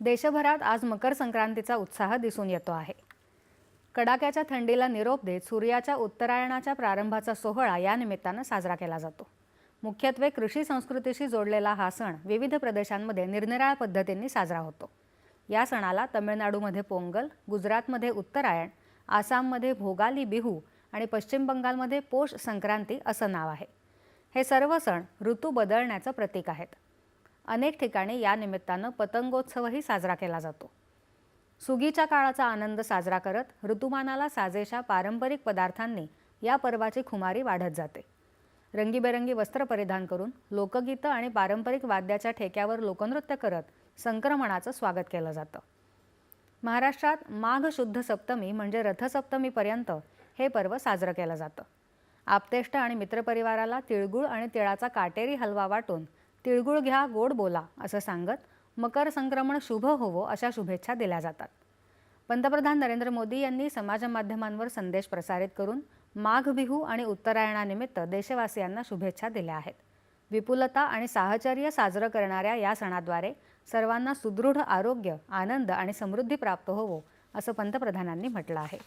देशभरात आज मकर संक्रांतीचा उत्साह दिसून येतो आहे. कडाक्याच्या थंडीला निरोप देत सूर्याच्या उत्तरायणाच्या प्रारंभाचा सोहळा या निमित्तानं साजरा केला जातो. मुख्यत्वे कृषी संस्कृतीशी जोडलेला हा सण विविध प्रदेशांमध्ये निरनिराळ्या पद्धतींनी साजरा होतो. या सणाला तमिळनाडूमध्ये पोंगल गुजरातमध्ये उत्तरायण आसाममध्ये भोगाली बिहू आणि पश्चिम बंगालमध्ये पोष संक्रांती असं नाव आहे. हे सर्व सण ऋतू बदलण्याचं प्रतीक आहेत. अनेक ठिकाणी या निमित्तानं पतंगोत्सवही साजरा केला जातो. सुगीच्या काळाचा आनंद साजरा करत ऋतुमानाला साजेशा पारंपरिक पदार्थांनी या पर्वाची खुमारी वाढत जाते. रंगीबेरंगी वस्त्र परिधान करून लोकगीतं आणि पारंपरिक वाद्याच्या ठेक्यावर लोकनृत्य करत संक्रमणाचं स्वागत केलं जातं. महाराष्ट्रात माघ शुद्ध सप्तमी म्हणजे रथसप्तमीपर्यंत हे पर्व साजरं केलं जातं. आपतेष्ट आणि मित्रपरिवाराला तिळगुळ आणि तिळाचा काटेरी हलवा वाटून तिळगुळ घ्या गोड बोला असं सांगत मकर संक्रमण शुभ होवो अशा शुभेच्छा दिल्या जातात. पंतप्रधान नरेंद्र मोदी यांनी समाजमाध्यमांवर संदेश प्रसारित करून माघ बिहू आणि उत्तरायणानिमित्त देशवासियांना शुभेच्छा दिल्या आहेत. विपुलता आणि साहचर्य साजरं करणाऱ्या या सणाद्वारे सर्वांना सुदृढ आरोग्य आनंद आणि समृद्धी प्राप्त होवो असं पंतप्रधानांनी म्हटलं आहे.